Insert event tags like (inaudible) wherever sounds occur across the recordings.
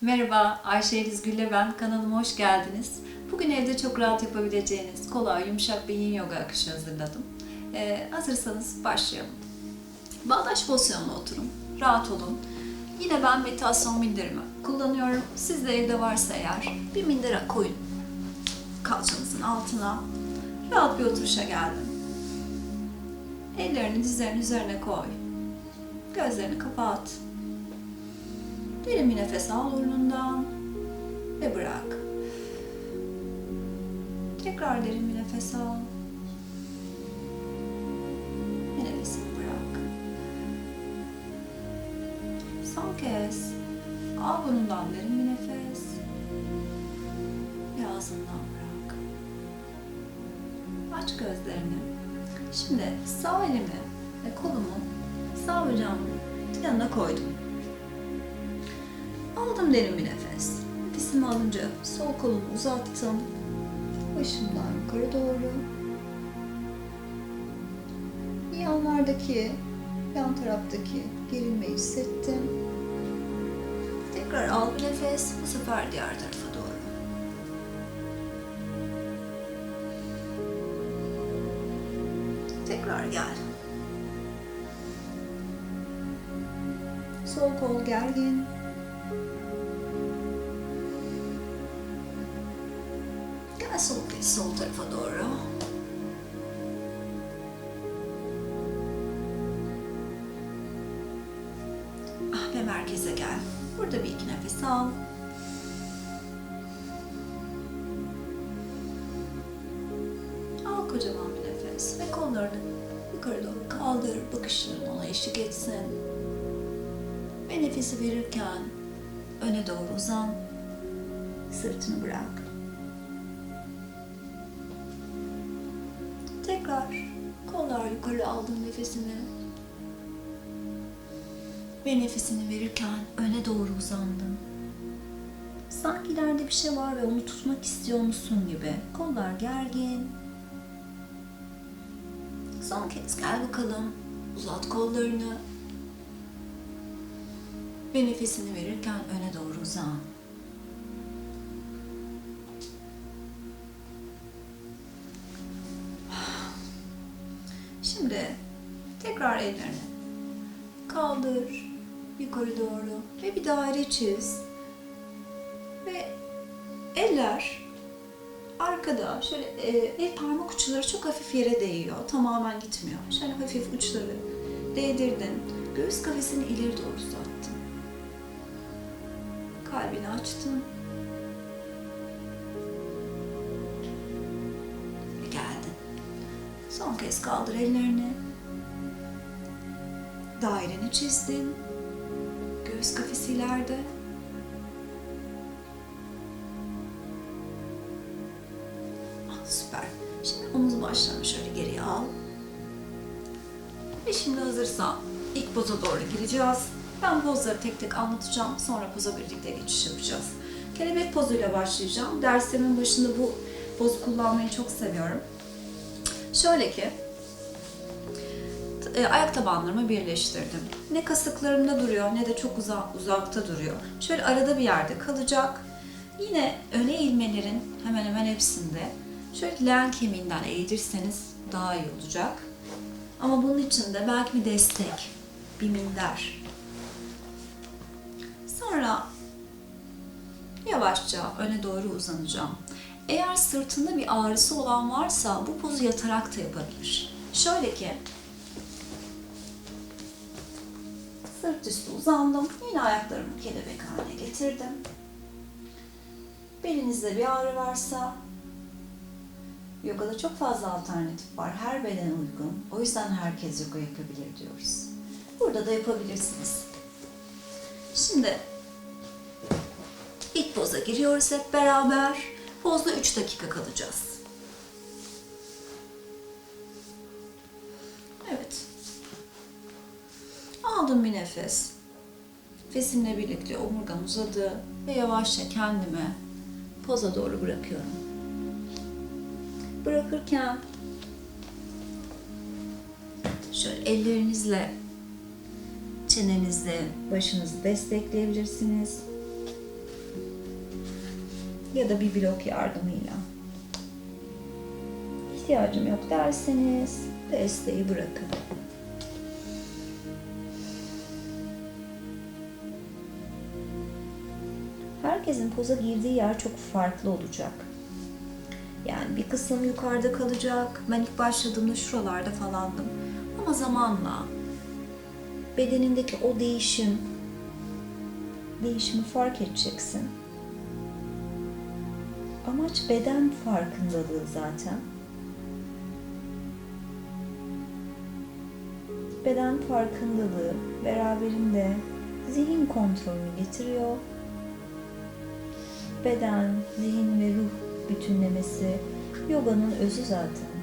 Merhaba, Ayşe Eliz Gül'le ben. Kanalıma hoş geldiniz. Bugün evde çok rahat yapabileceğiniz kolay, yumuşak bir yin yoga akışı hazırladım. Ee, hazırsanız başlayalım. Bağdaş pozisyonuna oturun, rahat olun. Yine ben meditasyon minderimi kullanıyorum. Siz de evde varsa eğer bir mindere koyun. Kalçanızın altına. Rahat bir oturuşa geldim. Ellerini dizlerin üzerine koy. Gözlerini kapat. Derin bir nefes al burnundan ve bırak. Tekrar derin bir nefes al. Ve nefesini bırak. Son kez al burnundan derin bir nefes. Ve ağzından bırak. Aç gözlerini. Şimdi sağ elimi ve kolumu sağ bacağımın yanına koydum. Aldım derin bir nefes. Nefesimi alınca sol kolumu uzattım. Başımdan yukarı doğru. Yanlardaki, yan taraftaki gerilmeyi hissettim. Tekrar al nefes. Bu sefer diğer tarafa doğru. Tekrar gel. Sol kol gergin. Ve merkeze gel. Burada bir iki nefes al. Al kocaman bir nefes ve kollarını yukarı doğru kaldır. Bakışların ona eşlik etsin. Ve nefesi verirken öne doğru uzan. Sırtını bırak. Tekrar kollar yukarı aldın nefesini. Ve nefesini verirken öne doğru uzandın. Sanki ileride bir şey var ve onu tutmak istiyormuşsun gibi. Kollar gergin. Son kez gel bakalım. Uzat kollarını. Ve nefesini verirken öne doğru uzan. Şimdi tekrar ellerini kaldır yukarı doğru ve bir daire çiz. Ve eller arkada şöyle e, el parmak uçları çok hafif yere değiyor. Tamamen gitmiyor. Şöyle hafif uçları değdirdin. Göğüs kafesini ileri doğru uzattın. Kalbini açtın. Ve geldin. Son kez kaldır ellerini. Daireni çizdin. Göğüs kafesi ileride. Ah, süper. Şimdi omuz başlarını şöyle geriye al. Ve şimdi hazırsan ilk poza doğru gireceğiz. Ben pozları tek tek anlatacağım. Sonra poza birlikte geçiş yapacağız. Kelebek pozuyla başlayacağım. Derslerimin başında bu pozu kullanmayı çok seviyorum. Şöyle ki, e, ayak tabanlarımı birleştirdim. Ne kasıklarımda duruyor ne de çok uzak, uzakta duruyor. Şöyle arada bir yerde kalacak. Yine öne eğilmelerin hemen hemen hepsinde şöyle leğen kemiğinden eğdirseniz daha iyi olacak. Ama bunun için de belki bir destek, bir minder. Sonra yavaşça öne doğru uzanacağım. Eğer sırtında bir ağrısı olan varsa bu pozu yatarak da yapabilir. Şöyle ki Sırt üstü uzandım. Yine ayaklarımı kelebek haline getirdim. Belinizde bir ağrı varsa Yogada çok fazla alternatif var. Her beden uygun. O yüzden herkes yoga yapabilir diyoruz. Burada da yapabilirsiniz. Şimdi ilk poza giriyoruz hep beraber. Pozda 3 dakika kalacağız. Nefes. Nefesimle birlikte omurgam uzadı ve yavaşça kendimi poza doğru bırakıyorum. Bırakırken şöyle ellerinizle çenenizle başınızı destekleyebilirsiniz. ya da bir blok yardımıyla. İhtiyacım yok derseniz desteği bırakın. Herkesin poza girdiği yer çok farklı olacak. Yani bir kısım yukarıda kalacak. Ben ilk başladığımda şuralarda falandım. Ama zamanla bedenindeki o değişim değişimi fark edeceksin. Amaç beden farkındalığı zaten. Beden farkındalığı beraberinde zihin kontrolünü getiriyor. Beden, zihin ve ruh bütünlemesi yoganın özü zaten.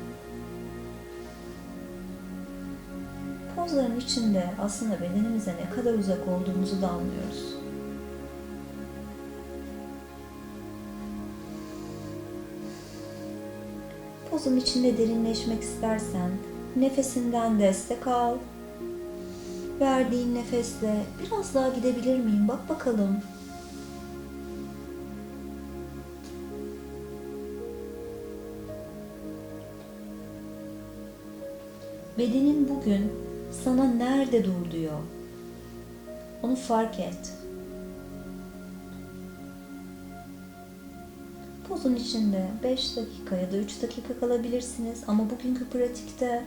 Pozların içinde aslında bedenimize ne kadar uzak olduğumuzu da anlıyoruz. Pozun içinde derinleşmek istersen nefesinden destek al. Verdiğin nefesle biraz daha gidebilir miyim? Bak bakalım. Bedenin bugün sana nerede dur diyor. Onu fark et. Pozun içinde 5 dakika ya da 3 dakika kalabilirsiniz ama bugünkü pratikte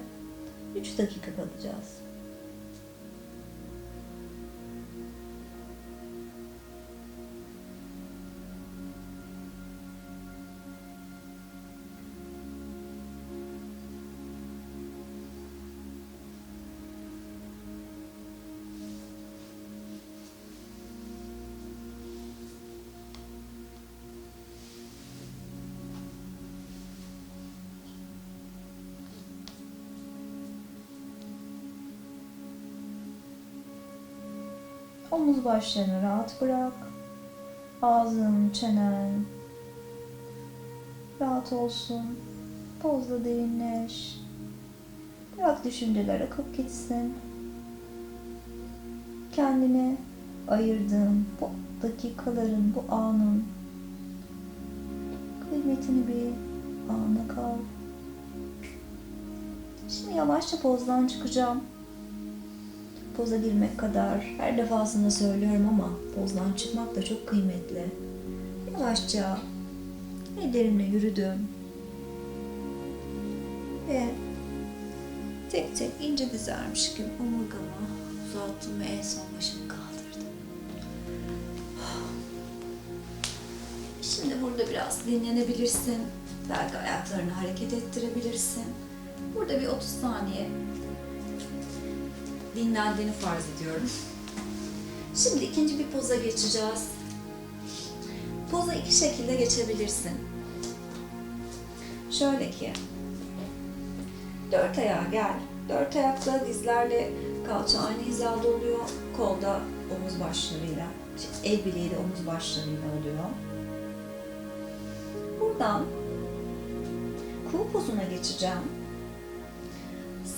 3 dakika kalacağız. Omuz başlarını rahat bırak. Ağzın, çenen rahat olsun. Pozla derinleş. Bırak düşünceler akıp gitsin. Kendine ayırdığın bu dakikaların, bu anın kıymetini bir ana kal. Şimdi yavaşça pozdan çıkacağım poza girmek kadar her defasında söylüyorum ama pozdan çıkmak da çok kıymetli. Yavaşça ellerimle yürüdüm. Ve tek tek ince dizermiş gibi omurgamı uzattım ve en son başımı kaldırdım. Şimdi burada biraz dinlenebilirsin. Belki ayaklarını hareket ettirebilirsin. Burada bir 30 saniye dinlendiğini farz ediyorum. Şimdi ikinci bir poza geçeceğiz. Poza iki şekilde geçebilirsin. Şöyle ki, dört ayağa gel. Dört ayakta dizlerle kalça aynı hizada oluyor. Kolda omuz başlarıyla, işte el bileği de omuz başlarıyla oluyor. Buradan kuğu pozuna geçeceğim.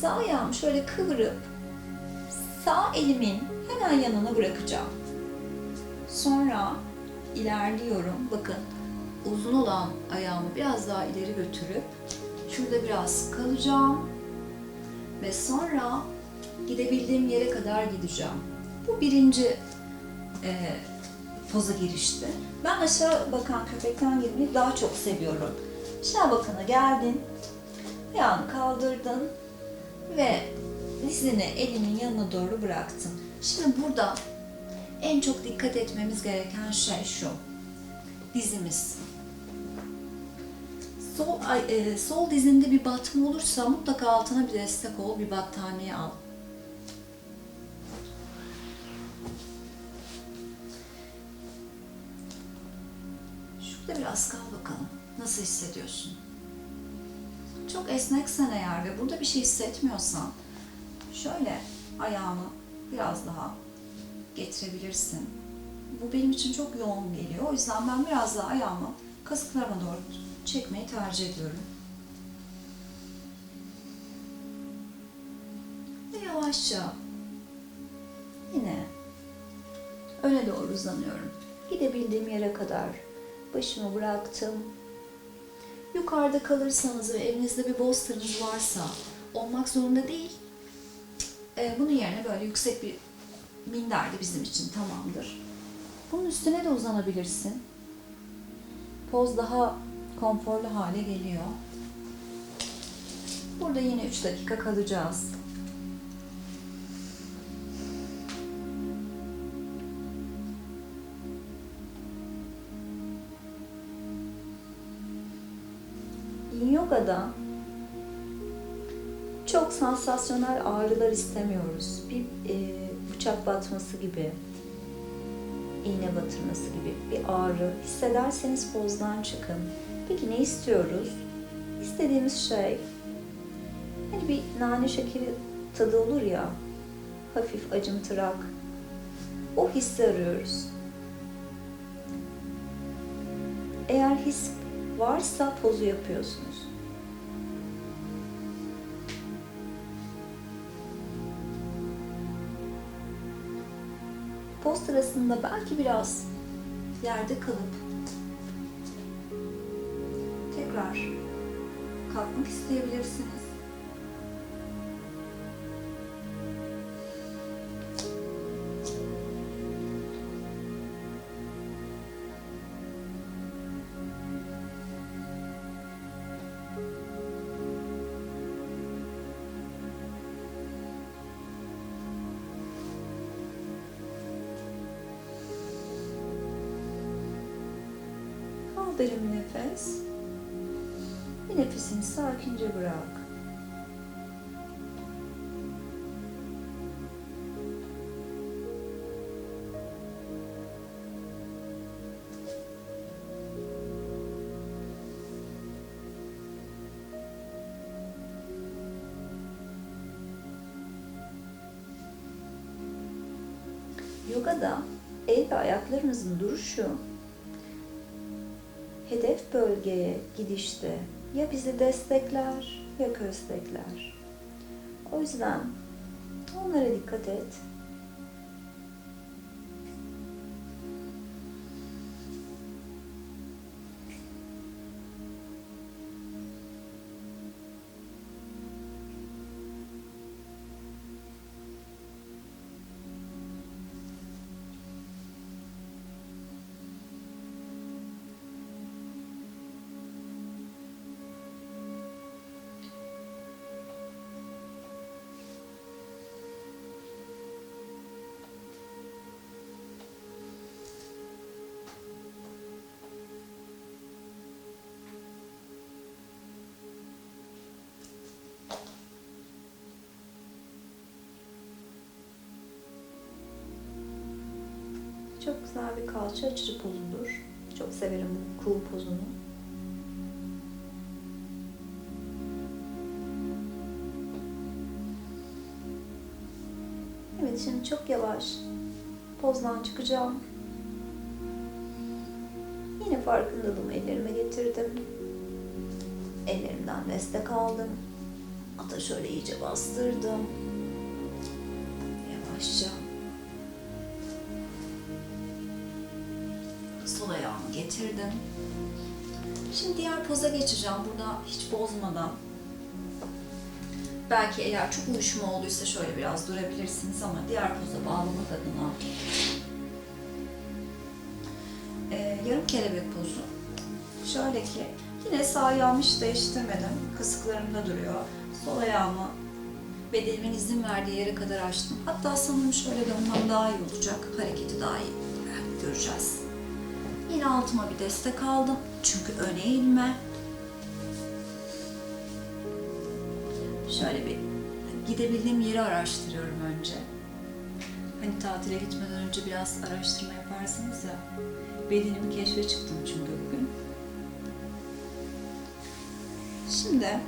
Sağ ayağımı şöyle kıvırıp sağ elimin hemen yanına bırakacağım. Sonra ilerliyorum. Bakın uzun olan ayağımı biraz daha ileri götürüp şurada biraz kalacağım ve sonra gidebildiğim yere kadar gideceğim. Bu birinci e, poza girişti. Ben aşağı bakan köpekten girmeyi daha çok seviyorum. Aşağı bakana geldin, ayağını kaldırdın ve dizini elimin yanına doğru bıraktım. Şimdi burada en çok dikkat etmemiz gereken şey şu. Dizimiz. Sol, e, sol dizinde bir batma olursa mutlaka altına bir destek ol, bir battaniye al. Şurada biraz kal bakalım. Nasıl hissediyorsun? Çok esneksen eğer ve burada bir şey hissetmiyorsan şöyle ayağını biraz daha getirebilirsin. Bu benim için çok yoğun geliyor. O yüzden ben biraz daha ayağımı kasıklarıma doğru çekmeyi tercih ediyorum. Ve yavaşça yine öne doğru uzanıyorum. Gidebildiğim yere kadar Başımı bıraktım. Yukarıda kalırsanız ve evinizde bir bolsterınız varsa olmak zorunda değil. Ee, bunun yerine böyle yüksek bir minder de bizim için tamamdır. Bunun üstüne de uzanabilirsin. Poz daha konforlu hale geliyor. Burada yine 3 dakika kalacağız. Yoga'da sansasyonel ağrılar istemiyoruz. Bir e, bıçak batması gibi, iğne batırması gibi bir ağrı hissederseniz pozdan çıkın. Peki ne istiyoruz? İstediğimiz şey hani bir nane şekeri tadı olur ya, hafif acımtırak. O hissi arıyoruz. Eğer his varsa pozu yapıyorsunuz. Poz sırasında belki biraz yerde kalıp tekrar kalkmak isteyebilirsiniz. Al derin nefes. Bir nefesini sakince bırak. Yogada el ve ayaklarınızın duruşu bölgeye gidişte ya bizi destekler ya köstekler. O yüzden onlara dikkat et. Çok güzel bir kalça açıcı pozudur. Çok severim bu cool pozunu. Evet şimdi çok yavaş pozdan çıkacağım. Yine farkındalığımı ellerime getirdim. Ellerimden destek aldım. Ata şöyle iyice bastırdım. Yavaşça getirdim. Şimdi diğer poza geçeceğim. Burada hiç bozmadan. Belki eğer çok uyuşma olduysa şöyle biraz durabilirsiniz ama diğer poza bağlamak adına ee, yarım kelebek pozu. Şöyle ki yine sağ ayağımı hiç değiştirmedim. Kasıklarımda duruyor. Sol ayağımı bedenimin izin verdiği yere kadar açtım. Hatta sanırım şöyle dönmem daha iyi olacak. Hareketi daha iyi göreceğiz. Yine altıma bir destek aldım. Çünkü öne eğilme. Şöyle bir gidebildiğim yeri araştırıyorum önce. Hani tatile gitmeden önce biraz araştırma yaparsınız ya. Bedenimi keşfe çıktım çünkü bugün. Şimdi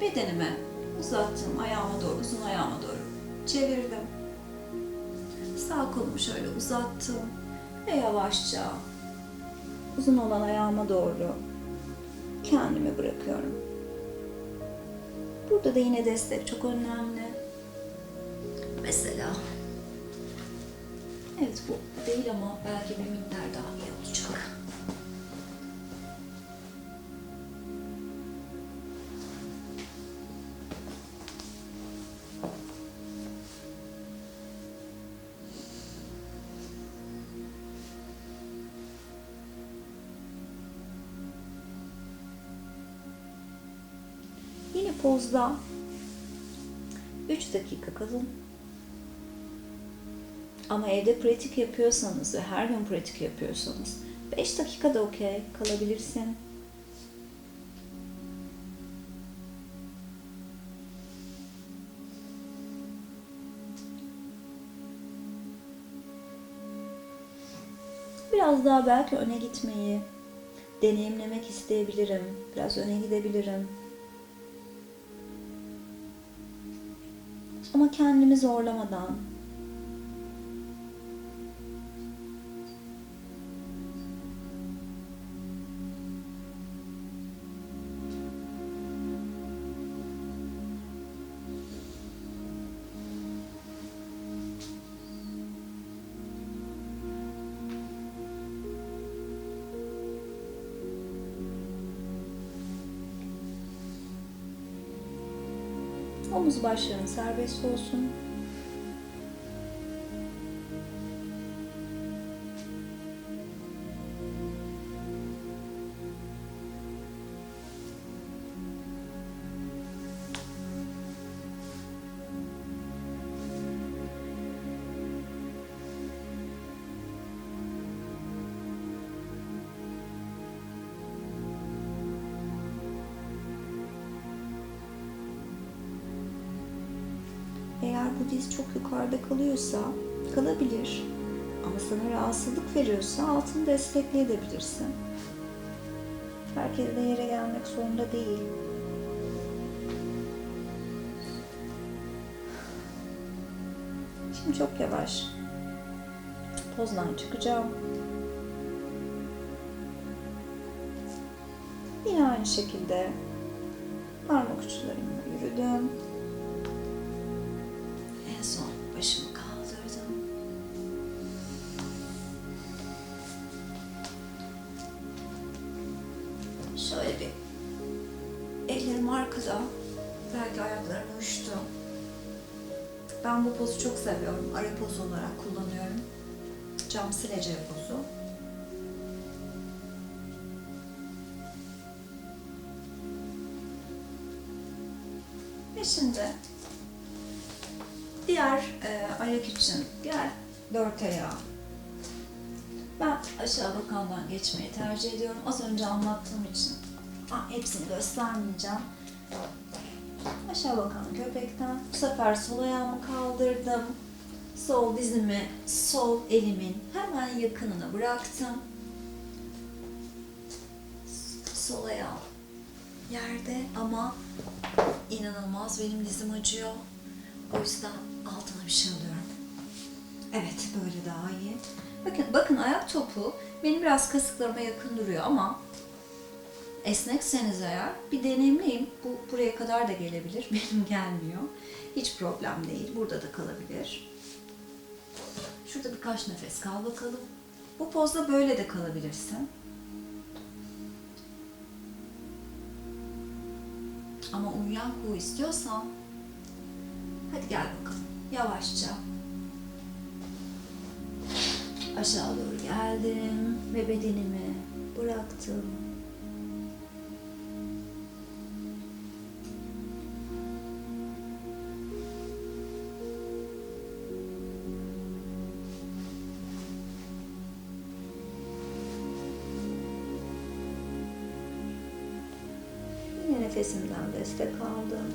bedenime uzattığım ayağıma doğru, uzun ayağıma doğru çevirdim. Sağ kolumu şöyle uzattım ve yavaşça uzun olan ayağıma doğru kendimi bırakıyorum. Burada da yine destek çok önemli. Mesela Evet bu değil ama belki bir miktar pozda 3 dakika kalın. Ama evde pratik yapıyorsanız ve her gün pratik yapıyorsanız 5 dakika da okey kalabilirsin. Biraz daha belki öne gitmeyi deneyimlemek isteyebilirim. Biraz öne gidebilirim. Ama kendimi zorlamadan başların serbest olsun. Bu diz çok yukarıda kalıyorsa kalabilir. Ama sana rahatsızlık veriyorsa altını destekleyebilirsin. Herkes de yere gelmek zorunda değil. Şimdi çok yavaş pozdan çıkacağım. Yine aynı şekilde parmak uçlarımla yürüdüm. Bir ellerim arkada. Belki ayaklarım uçtu. Ben bu pozu çok seviyorum. Ara pozu olarak kullanıyorum. Cam sileceği pozu. Ve şimdi Diğer e, ayak için gel dört ayağı. Ben aşağı bakandan geçmeyi tercih ediyorum. Az önce anlattığım için ah, hepsini göstermeyeceğim. Aşağı bakan köpekten. Bu sefer sol ayağımı kaldırdım. Sol dizimi sol elimin hemen yakınına bıraktım. Sol ayağım yerde ama inanılmaz benim dizim acıyor. O yüzden altına bir şey alıyorum. Evet, böyle daha iyi. Bakın, bakın ayak topu benim biraz kasıklarıma yakın duruyor ama esnekseniz eğer bir deneyimleyin. Bu buraya kadar da gelebilir. (laughs) Benim gelmiyor. Hiç problem değil. Burada da kalabilir. Şurada birkaç nefes kal bakalım. Bu pozda böyle de kalabilirsin. Ama uyuyan kuğu istiyorsan Hadi gel bakalım. Yavaşça. Aşağı doğru geldim ve bedenimi bıraktım. Nefesimden destek aldım.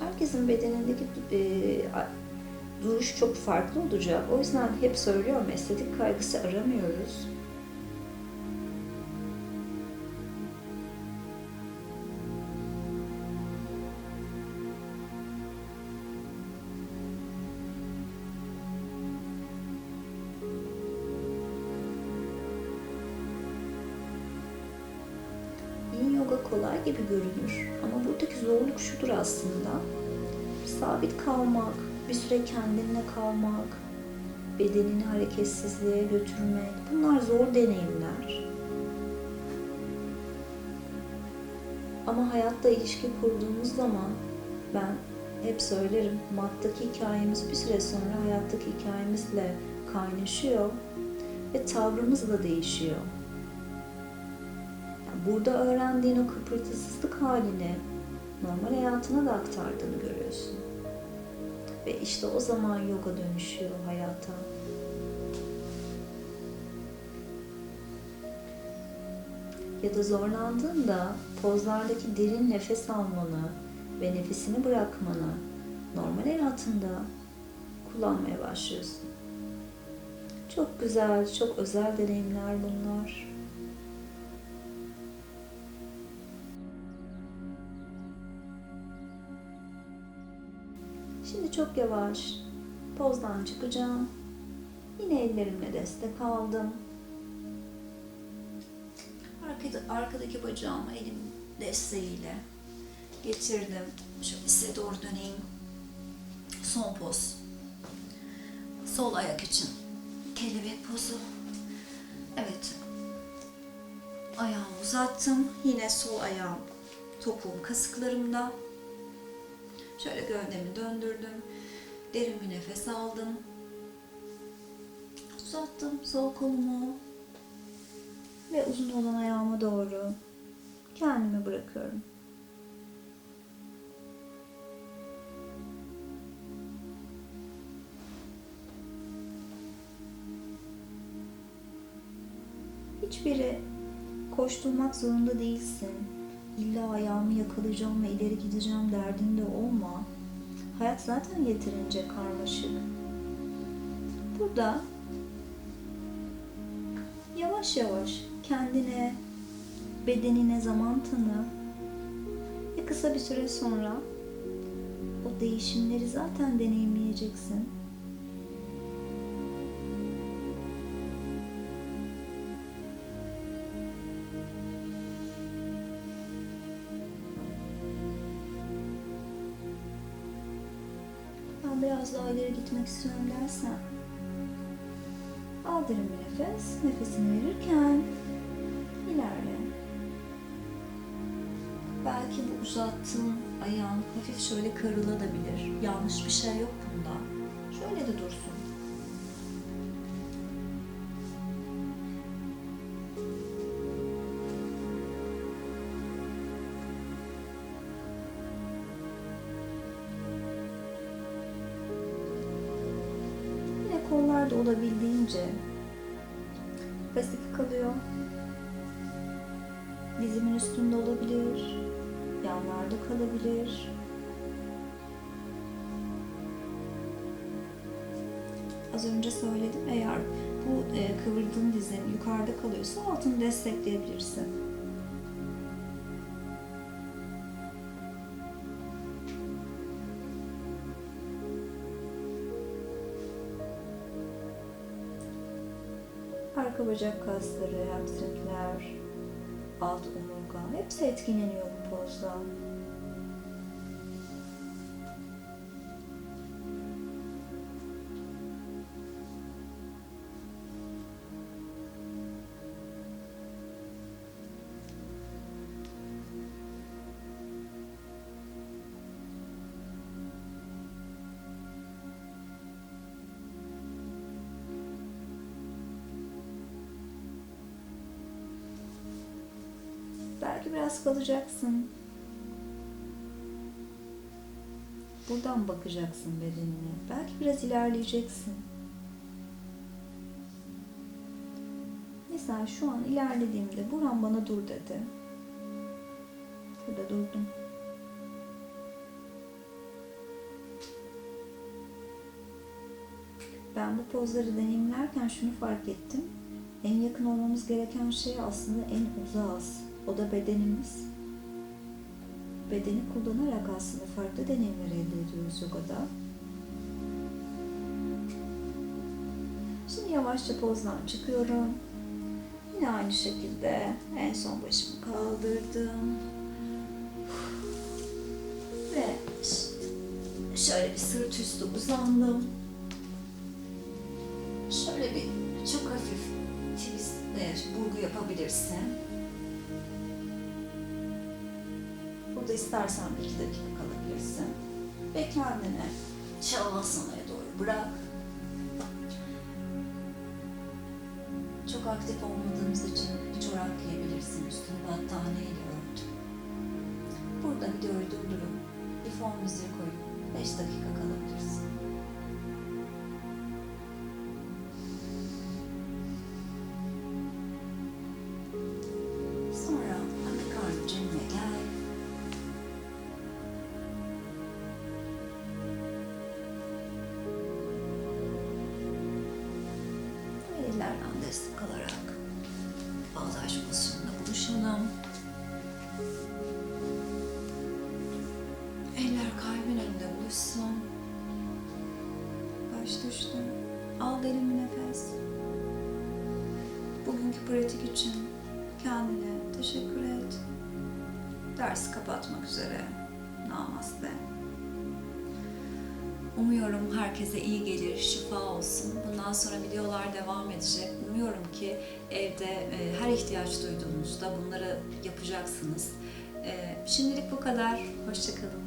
herkesin bedenindeki e, duruş çok farklı olacak. O yüzden hep söylüyorum estetik kaygısı aramıyoruz. Sabit kalmak, bir süre kendinle kalmak, bedenini hareketsizliğe götürmek bunlar zor deneyimler. Ama hayatta ilişki kurduğumuz zaman ben hep söylerim maddaki hikayemiz bir süre sonra hayattaki hikayemizle kaynaşıyor ve tavrımız da değişiyor. Yani burada öğrendiğin o kıpırtısızlık halini normal hayatına da aktardığını görüyorsun. Ve işte o zaman yoga dönüşüyor hayata. Ya da zorlandığında pozlardaki derin nefes almanı ve nefesini bırakmanı normal hayatında kullanmaya başlıyorsun. Çok güzel, çok özel deneyimler bunlar. Çok yavaş pozdan çıkacağım. Yine ellerimle destek aldım. Arkada, arkadaki bacağımı elim desteğiyle getirdim. Şöyle size doğru döneyim. Son poz. Sol ayak için kelebek pozu. Evet. Ayağımı uzattım. Yine sol ayağım topuğum kasıklarımda. Şöyle gövdemi döndürdüm. Derin bir nefes aldım. Uzattım sol kolumu. Ve uzun olan ayağıma doğru kendimi bırakıyorum. Hiçbiri koşturmak zorunda değilsin. İlla ayağımı yakalayacağım ve ileri gideceğim derdinde olma. Hayat zaten yeterince karmaşık. Burada yavaş yavaş kendine, bedenine zaman tanı ve kısa bir süre sonra o değişimleri zaten deneyimleyeceksin. Biraz daha ileri gitmek istiyorum dersen al derin bir nefes. Nefesini verirken ilerle. Belki bu uzattığın ayağın hafif şöyle kırılabilir. Yanlış bir şey yok bunda. Şöyle de dursun. Kalabilir. Az önce söyledim eğer bu e, kıvırdığın dizin yukarıda kalıyorsa altını destekleyebilirsin. Arka bacak kasları, hamstringler, alt omurga hepsi etkileniyor bu pozda. Biraz kalacaksın. Buradan bakacaksın bedenine. Belki biraz ilerleyeceksin. Mesela şu an ilerlediğimde Burhan bana dur dedi. Burada durdum. Ben bu pozları deneyimlerken şunu fark ettim. En yakın olmamız gereken şey aslında en uzağız. O da bedenimiz. Bedeni kullanarak aslında farklı deneyimler elde ediyoruz yogada. Şimdi yavaşça pozdan çıkıyorum. Yine aynı şekilde en son başımı kaldırdım. Ve şöyle bir sırt üstü uzandım. Şöyle bir çok hafif twist, e, burgu yapabilirsin. Burada istersen bir iki dakika kalabilirsin. Ve kendini şavasanaya doğru bırak. Çok aktif olmadığımız için bir çorap giyebilirsin. Üstünü battaniyeyle ört. Burada videoyu durdurup bir fon müziği koyup 5 dakika kalabilirsin. Pozisyonunda buluşalım. Eller kalbin önünde buluşsun. Baş düştü. Al derin bir nefes. Bugünkü pratik için kendine teşekkür et. Dersi kapatmak üzere. Namaste. Umuyorum herkese iyi gelir, şifa olsun. Bundan sonra videolar devam edecek. Umuyorum ki evde e, her ihtiyaç duyduğunuzda bunları yapacaksınız. E, şimdilik bu kadar. Hoşçakalın.